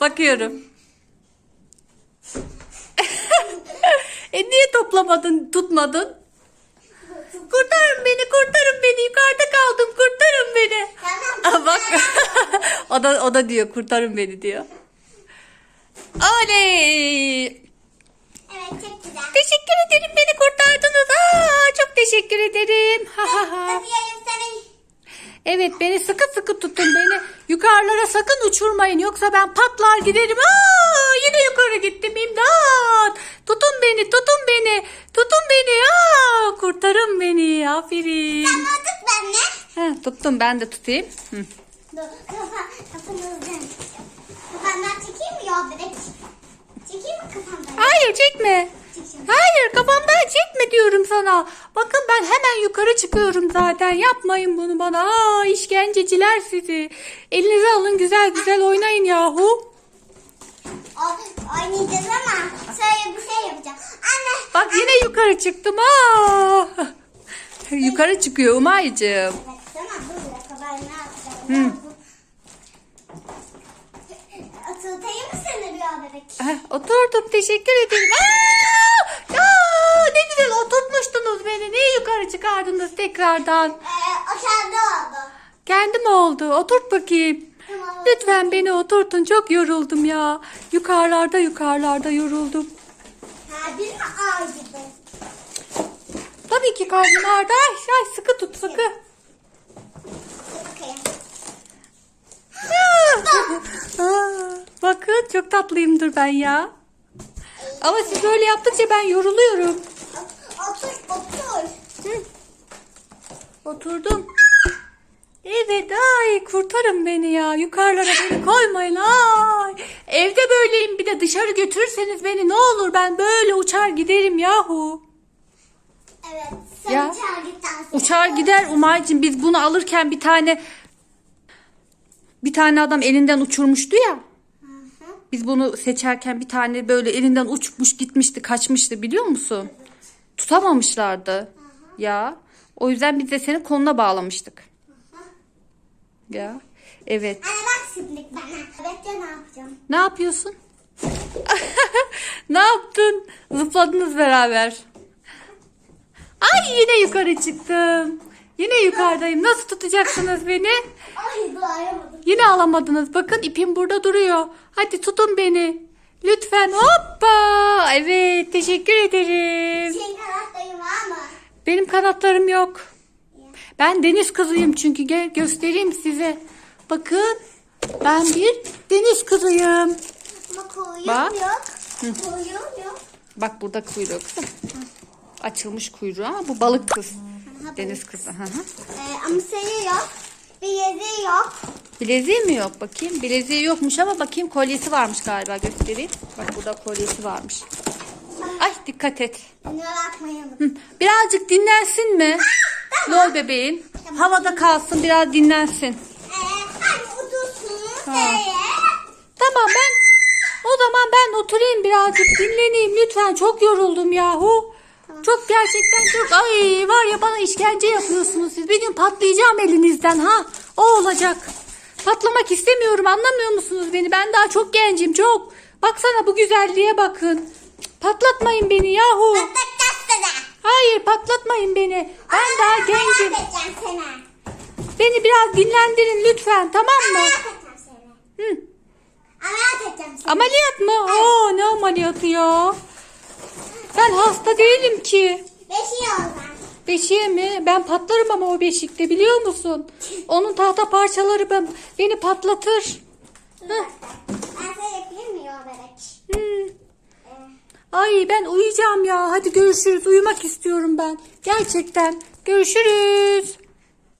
Bakıyorum. e niye toplamadın, tutmadın? Kurtarın beni, kurtarın beni. Yukarıda kaldım. Kurtarın beni. Tamam. Aa, bak. o da o da diyor kurtarın beni diyor. Oley! Evet çok güzel. Teşekkür ederim beni kurtardınız. Aa, çok teşekkür ederim. Ha ha ha. Evet beni sıkı sıkı tutun beni. Yukarılara sakın uçurmayın yoksa ben patlar giderim. Aa, yine yukarı gittim imdat. Tutun beni tutun beni. Tutun beni. Aa, kurtarın beni. Aferin. Tamam tut benimle. Heh, tuttum ben de tutayım. Hı. Dur kafa, kafanızdan. Kafamdan çekeyim mi ya bebek? Çekeyim mi kafamdan? Hayır çekme. Hayır kafamdan çekme diyorum sana. Bakın ben hemen yukarı çıkıyorum zaten. Yapmayın bunu bana. Aa, işkenceciler sizi. Elinize alın güzel güzel oynayın yahu. O- Oynayacağız ama şöyle bir şey yapacağım. Anne. Bak yine yukarı çıktım. Aa. yukarı çıkıyor Umay'cığım. Hı. Atıltayım mı seni rüya bebek? Oturdum teşekkür ederim. Aa! Ne güzel oturtmuştunuz beni. Niye yukarı çıkardınız tekrardan? Ee, o kendi oldu. Kendi mi oldu? Oturt bakayım. Tamam. Lütfen beni oturtun. Çok yoruldum ya. Yukarılarda yukarılarda yoruldum. Ha bir ağ gibi? Tabii ki karnım ağrıdı. Ay, sıkı tut sıkı. Bakın çok tatlıyımdır ben ya. Ama siz böyle yaptıkça ben yoruluyorum. Otur otur. Hı. Oturdum. Evet ay kurtarın beni ya. Yukarılara beni koymayın ay. Evde böyleyim bir de dışarı götürürseniz beni ne olur ben böyle uçar giderim yahu. Evet. Sen Ya. dans et. Uçar gider Umay'cığım biz bunu alırken bir tane bir tane adam elinden uçurmuştu ya. Biz bunu seçerken bir tane böyle elinden uçmuş gitmişti kaçmıştı biliyor musun? Tutamamışlardı. Ya o yüzden biz de seni koluna bağlamıştık. Ya evet. Anne bak şimdi bana. Evet ya ne yapacağım? Ne yapıyorsun? ne yaptın? Zıpladınız beraber. Ay yine yukarı çıktım. Yine yukarıdayım. Nasıl tutacaksınız beni? Ay. Yine alamadınız. Bakın ipim burada duruyor. Hadi tutun beni. Lütfen. Hoppa. Evet. Teşekkür ederim. Senin kanattayım ama. Benim kanatlarım yok. Ben deniz kızıyım çünkü. Gel göstereyim size. Bakın. Ben bir deniz kızıyım. Ama kuyruğum Bak. yok. Kuyruğum yok. Bak burada kuyruğu kızım. Açılmış kuyruğu ama bu balık kız. Deniz kızı. Hı hı. Ee, ama sayı yok. Bir yedi yok. Bileziği mi yok bakayım? Bileziği yokmuş ama bakayım kolyesi varmış galiba göstereyim. Bak burada kolyesi varmış. Ay dikkat et. Hı, Birazcık dinlensin mi? Lol bebeğin. Havada kalsın biraz dinlensin. Ee. Ha. Tamam ben o zaman ben oturayım birazcık dinleneyim lütfen. Çok yoruldum yahu. Çok gerçekten çok ay var ya bana işkence yapıyorsunuz siz. Bir gün patlayacağım elinizden ha. O olacak. Patlamak istemiyorum anlamıyor musunuz beni? Ben daha çok gencim çok. Baksana bu güzelliğe bakın. Patlatmayın beni yahu. Patlatacağız seni. Hayır patlatmayın beni. Ben daha gencim. Beni biraz dinlendirin lütfen tamam mı? Hı. Ameliyat mı? Oo ne ameliyatı ya? Ben hasta değilim ki. Beşi yoldan. Beşiğe mi? Ben patlarım ama o beşikte biliyor musun? Onun tahta parçaları ben, beni patlatır. Bebek? Hmm. Ay ben uyuyacağım ya. Hadi görüşürüz. Uyumak istiyorum ben. Gerçekten. Görüşürüz.